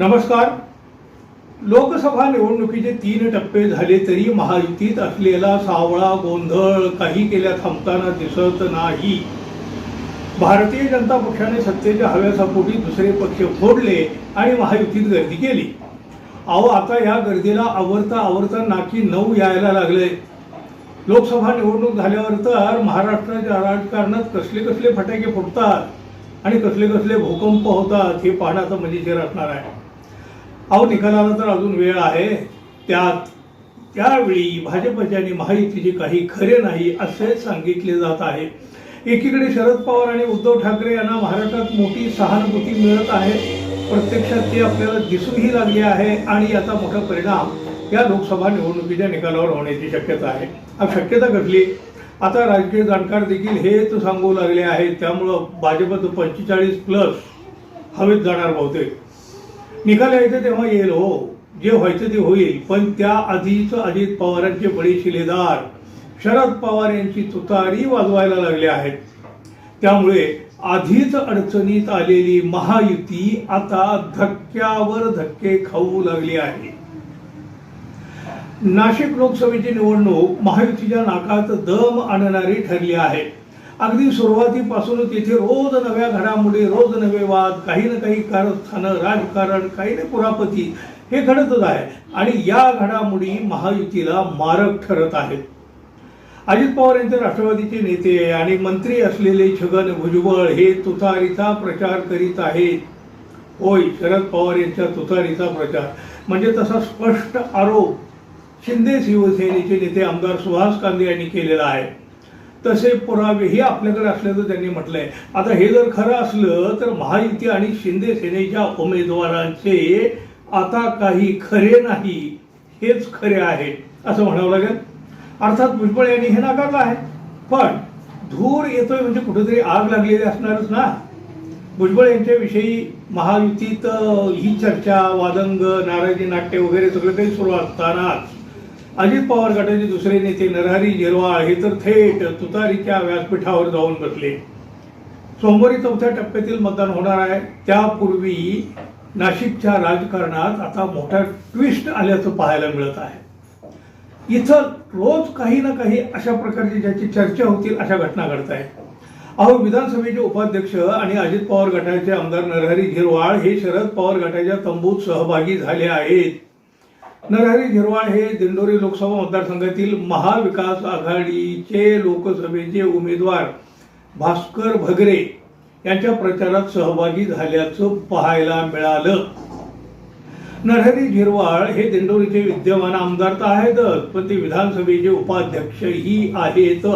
नमस्कार. लोकसभा निवडणुकीचे तीन टप्पे झाले तरी महायुतीत असलेला सावळा गोंधळ काही केल्या थांबताना दिसत नाही. भारतीय जनता पक्षाने सत्तेच्या हव्यासापोटी दुसरे पक्ष फोडले आणि महायुतीत गर्दी केली. अहो आता या गर्दीला आवरता आवरता नाकी नऊ यायला लागले. लोकसभा निवडणूक झाल्यावर तर महाराष्ट्राच्या राजकारणात कसले कसले फटाके फुटतात आणि कसले कसले भूकंप होतात हे पाहणं आता मजेशीर असणार आहे. अहो निकालाला तर अजून वेळ आहे. त्यात त्यावेळी भाजपचे आणि महायुतीचे काही खरे नाही असे सांगितले जात आहे. एकीकडे शरद पवार आणि उद्धव ठाकरे यांना महाराष्ट्रात मोठी सहानुभूती मिळत आहे. प्रत्यक्षात ते आपल्याला दिसूही लागले आहे आणि याचा मोठा परिणाम या लोकसभा निवडणुकीच्या निकालावर होण्याची शक्यता आहे. शक्यता कसली? आता राजकीय जाणकार देखील हेच सांगू लागले आहेत. त्यामुळं भाजपचं पंचेचाळीस प्लस हवेत जाणार बहुतेक. निकाल यायचं तेव्हा येईल हो. जे व्हायचं ते होईल. पण त्या आधीच अजित पवारांचे बळी शिलेदार शरद पवार यांची तुतारी वाजवायला लागले आहेत. त्यामुळे आधीच अडचणीत आलेली महायुती आता धक्क्यावर धक्के खाऊ लागली आहे. नाशिक लोकसभेची निवडणूक महायुतीच्या नाकात दम आणणारी ठरली आहे. अगदी सुरुवातीपासूनच येथे रोज नव्या घडामोडी रोज नवे वाद काही ना काही कारस्थानं राजकारण काही ना कुरापती हे घडतच आहे. आणि या घडामोडी महायुतीला मारक ठरत आहेत. अजित पवार यांचे राष्ट्रवादीचे नेते आणि मंत्री असलेले छगन भुजबळ हे तुतारीचा प्रचार करीत आहेत. होय शरद पवार यांच्या तुतारीचा प्रचार. म्हणजे तसा स्पष्ट आरोप शिंदे शिवसेनेचे नेते आमदार सुहास कांदे यांनी केलेला आहे. तसे पुरावेही आपल्याकडे असल्याचं त्यांनी म्हटलंय. आता हे जर खरं असलं तर महायुती आणि शिंदे सेनेच्या उमेदवारांचे आता काही खरे नाही हेच खरे आहे असं म्हणावं लागेल. अर्थात भुजबळ यांनी हे नाकारलं आहे? पण धूर येतोय म्हणजे कुठेतरी आग लागलेली असणारच ना. भुजबळ यांच्याविषयी महायुतीत ही चर्चा वादंग नाराजी नाट्य वगैरे सगळं काही सुरू असतानाच अजित पवार गटाचे दुसरे नेते नरहरी झिरवाळ हे तर थेट तुतारीच्या व्यासपीठावर जाऊन बसले. सोमवारी चौथ्या टप्प्यातील मतदान होणार आहे. त्यापूर्वी नाशिकच्या राजकारणात आता मोठा ट्विस्ट आल्याचं पाहायला मिळत आहे. इथं रोज काही ना काही अशा प्रकारची ज्याची चर्चा होतील अशा घटना घडत आहेत. अहो विधानसभेचे उपाध्यक्ष आणि अजित पवार गटाचे आमदार नरहरी झिरवाळ हे शरद पवार गटाच्या तंबूत सहभागी झाले आहेत. नरहरी झिरवाळ हे दिंडोरी लोकसभा मतदारसंघातील महाविकास आघाडीचे लोकसभेचे उमेदवार भास्कर भगरे यांच्या प्रचारात सहभागी झाल्याचं पाहायला मिळालं. नरहरी झिरवाळ हे दिंडोरीचे विद्यमान आमदार तर आहेतच पण ते विधानसभेचे उपाध्यक्षही आहेत.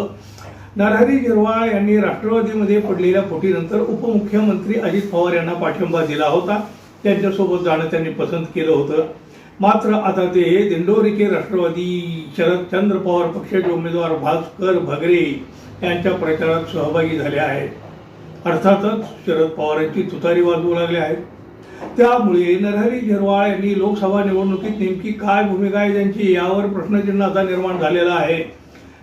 नरहरी झिरवाळ यांनी राष्ट्रवादीमध्ये पडलेल्या फुटीनंतर उपमुख्यमंत्री अजित पवार यांना पाठिंबा दिला होता. त्यांच्यासोबत जाणं त्यांनी पसंत केलं होतं. मात्र आता ते दिंडोरीचे राष्ट्रवादी शरदचंद्र पवार पक्षाचे उमेदवार भास्कर भगरे यांच्या प्रचारात सहभागी झाले आहेत. अर्थातच शरद पवारांची तुतारी वाजवू लागले आहेत. त्यामुळे नरहरी झिरवाळ यांनी लोकसभा निवडणुकीत नेमकी काय भूमिका आहे त्यांची यावर प्रश्नचिन्ह आता निर्माण झालेला आहे.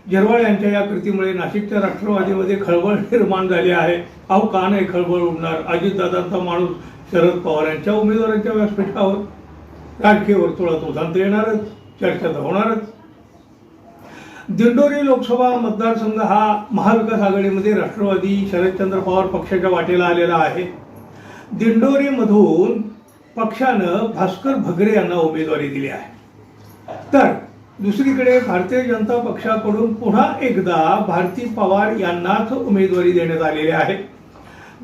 झिरवाळ यांच्या या कृतीमुळे नाशिकच्या राष्ट्रवादीमध्ये खळबळ निर्माण झाली आहे. अहो का नाही खळबळ उडणार? अजितदादांचा माणूस शरद पवार यांच्या उमेदवारांच्या व्यासपीठावर. राजकीय वर्तुळात उदांत येणारच चर्चा तर होणारच. दिंडोरी लोकसभा मतदारसंघ हा महाविकास आघाडीमध्ये राष्ट्रवादी शरदचंद्र पवार पक्षाच्या वाटेला आलेला आहे. दिंडोरीमधून पक्षानं भास्कर भगरे यांना उमेदवारी दिली आहे. तर दुसरीकडे भारतीय जनता पक्षाकडून पुन्हा एकदा भारती पवार यांनाच उमेदवारी देण्यात आलेली आहे.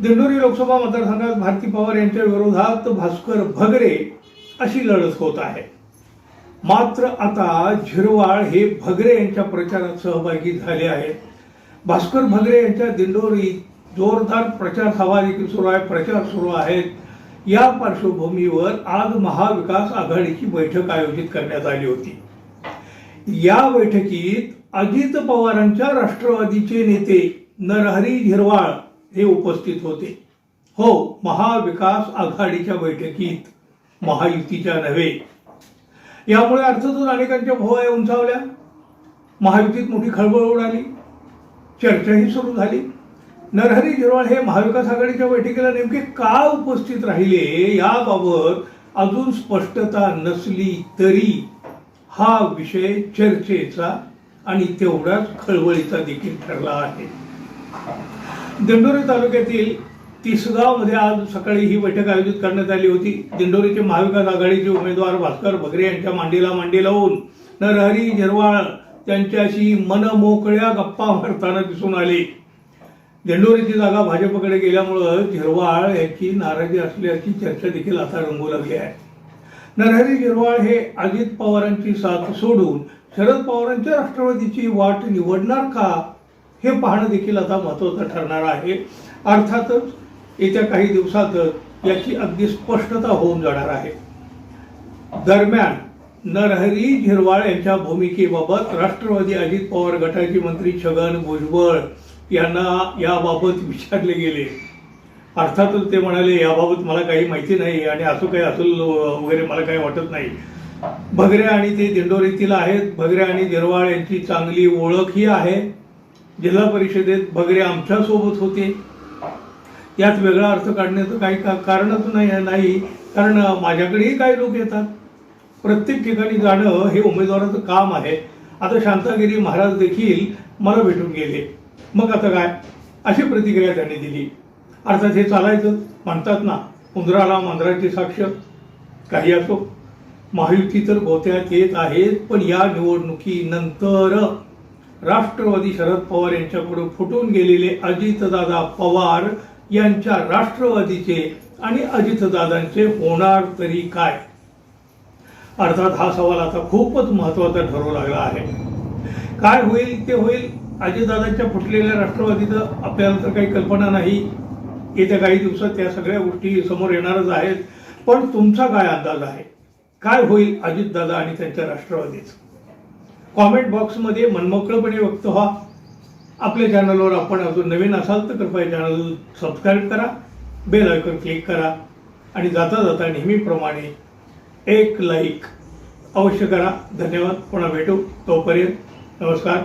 दिंडोरी लोकसभा मतदारसंघात भारती पवार यांच्या विरोधात भास्कर भगरे अशी लढत होत आहे. मात्र आता झिरवाळ हे भगरे यांच्या प्रचारात सहभागी झाले आहेत भास्कर भगरे यांच्या दिंडोरीत जोरदार प्रचार सभा देखील सुरू आहे प्रचार सुरू आहेत. या पार्श्वभूमीवर आज महाविकास आघाडीची बैठक आयोजित करण्यात आली होती. या बैठकीत अजित पवारांच्या राष्ट्रवादीचे नेते नरहरी झिरवाळ हे उपस्थित होते. हो महाविकास आघाडीच्या बैठकीत महायुतीच्या नव्हे. यामुळे अर्थातच अनेकांच्या भोवया उंचावल्या महायुतीत मोठी खळबळ उडाली चर्चाही सुरू झाली. नरहरी झिरवाळ हे महाविकास आघाडीच्या बैठकीला नेमके का उपस्थित राहिले याबाबत अजून स्पष्टता नसली तरी हा विषय चर्चेचा आणि तेवढाच खळबळीचा देखील ठरला आहे. दिंडोरी तालुक्यातील तिसगावमध्ये आज सकाळी ही बैठक आयोजित करण्यात आली होती. दिंडोरीचे महाविकास आघाडीचे उमेदवार भास्कर बगरे यांच्या मांडीला मांडी लावून नरहरी झिरवाळ त्यांच्याशी मनमोकळ्या गप्पा मारताना दिसून आले. दिंडोरीची जागा भाजपकडे गेल्यामुळं झिरवाळ यांची नाराजी असल्याची चर्चा देखील आता रंगू लागली आहे. नरहरी झिरवाळ हे अजित पवारांची साथ सोडून शरद पवारांच्या राष्ट्रवादीची वाट निवडणार का हे पाहणं देखील आता महत्त्वाचं ठरणार आहे. अर्थातच येत्या काही दिवसातच याची अगदी स्पष्टता होऊन जाणार आहे. दरम्यान नरहरी झिरवाळ यांच्या भूमिकेबाबत राष्ट्रवादी अजित पवार गटाचे मंत्री छगन भुजबळ यांना याबाबत विचारले गेले. अर्थातच ते म्हणाले याबाबत मला काही माहिती नाही आणि असं काही असेल वगैरे मला काही वाटत नाही. भगरे आणि ते दिंडोरीतील आहेत. भगरे आणि झिरवाळ यांची चांगली ओळखही आहे. जिल्हा परिषदेत भगरे आमच्यासोबत होते. यात वेगळा अर्थ काढण्याचं काही का कारणच नाही नाही. कारण माझ्याकडेही काही लोक येतात. प्रत्येक ठिकाणी जाणं हे उमेदवाराचं काम आहे. आता शांतागिरी महाराज देखील मला भेटून गेले. मग आता काय? अशी प्रतिक्रिया त्यांनी दिली. अर्थात हे चालायचं. म्हणतात ना उंदराला मांजराची साक्ष. काही असो. महायुती तर गोत्यात येत आहेत पण या निवडणुकीनंतर राष्ट्रवादी शरद पवार यांच्याकडून फुटून गेलेले अजितदादा पवार यांच्या राष्ट्रवादीचे आणि अजितदादांचे होणार तरी काय? अर्थात हा सवाल आता खूपच महत्त्वाचा ठरू लागला आहे. काय होईल ते होईल. अजितदादांच्या फुटलेल्या राष्ट्रवादीचं आपल्याला तर काही कल्पना नाही. येत्या काही दिवसात त्या सगळ्या गोष्टी समोर येणारच आहेत. पण तुमचा काय अंदाज आहे? काय होईल अजितदादा आणि त्यांच्या राष्ट्रवादीचं? कॉमेंट बॉक्समध्ये मनमोकळपणे व्यक्त व्हा. आपल्या चॅनलवर आपण अजून नवीन असाल तर कृपया चॅनल सबस्क्राईब करा बेल आयकॉन क्लिक करा आणि जाता जाता नेहमीप्रमाणे एक लाईक अवश्य करा. धन्यवाद. पुन्हा भेटू. तोपर्यंत नमस्कार.